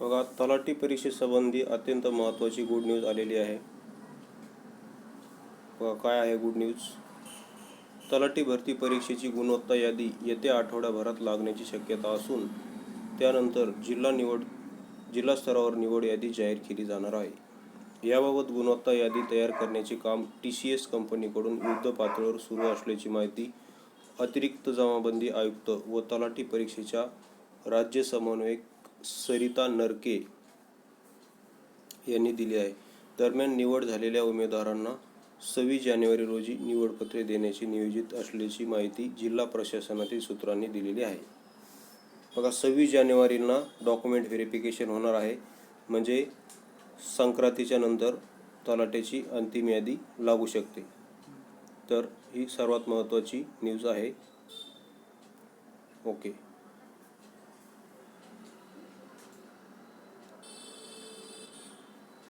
बघा तलाठी परीक्षेसंबंधी अत्यंत महत्त्वाची गुड न्यूज आलेली आहे. बघा काय आहे गुड न्यूज तलाठी भरती परीक्षेची गुणवत्ता यादी येत्या आठवड्याभरात लागण्याची शक्यता असून त्यानंतर जिल्हा निवड जिल्हा स्तरावर निवड यादी जाहीर केली जाणार आहे. याबाबत गुणवत्ता यादी तयार करण्याचे काम टी सी एस कंपनीकडून युद्ध पातळीवर सुरू असल्याची माहिती अतिरिक्त जमाबंदी आयुक्त व तलाठी परीक्षेच्या राज्य समन्वयक सरिता नरके यांनी दिली आहे. दरम्यान निवड झालेल्या उमेदवारांना सव्वीस जानेवारी रोजी निवडपत्रे देण्याची नियोजित असल्याची माहिती जिल्हा प्रशासनातील सूत्रांनी दिलेली आहे. बघा सव्वीस जानेवारींना डॉक्युमेंट व्हेरिफिकेशन होणार आहे. म्हणजे संक्रांतीच्या नंतर तलाट्याची अंतिम यादी लागू शकते. तर ही सर्वात महत्त्वाची न्यूज आहे. ओके.